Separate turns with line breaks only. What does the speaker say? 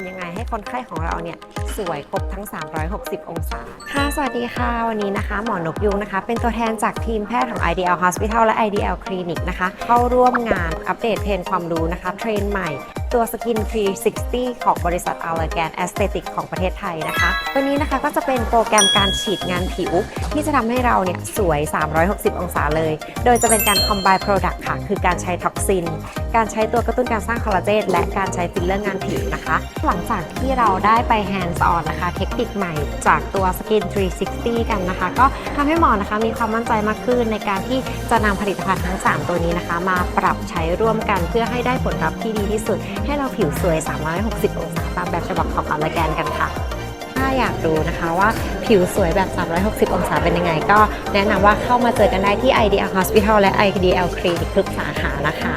ำยังไงให้คนไข้ของเราเนี่ยสวยครบทั้ง 360 องศา ค่ะ สวัสดีค่ะ วันนี้นะคะ หมอนกยุงนะคะ เป็นตัวแทนจากทีมแพทย์ของ IDL Hospital และ IDL Clinic นะคะ เข้าร่วมงานอัปเดตเทรนความรู้นะคะ เทรนใหม่ ตัว Skin 360 ของบริษัท Allergan Aesthetic ของประเทศไทยนะคะ ตัวนี้นะคะก็จะเป็นโปรแกรมการฉีดงานผิว ที่จะทำให้เราเนี่ยสวย 360 องศาเลย โดยจะเป็นการ combine product ค่ะ คือการใช้ท็อกซิน การใช้ตัวกระตุ้นการสร้างคอลลาเจนและการใช้ฟิลเลอร์งานผิวนะคะ หลังจากที่เราได้ไป hands on นะคะ เทคนิคใหม่จากตัว Skin 360 กันนะคะ ก็ทำให้หมอนะคะมีความมั่นใจมากขึ้นในการที่จะนำผลิตภัณฑ์ทั้ง 3 ตัวนี้นะคะ มาปรับใช้ร่วมกันเพื่อให้ได้ผลลัพธ์ที่ดีที่สุดให้เราผิวสวย 360 องศาตามแบบฉบับของอัลแกนกันค่ะ ถ้าอยากรู้นะคะว่าผิวสวยแบบ 360 องศาเป็นยังไง ก็แนะนำว่าเข้ามาเจอกันได้ที่ IDL Hospital และ IDL Clinic ทุกสาขานะคะ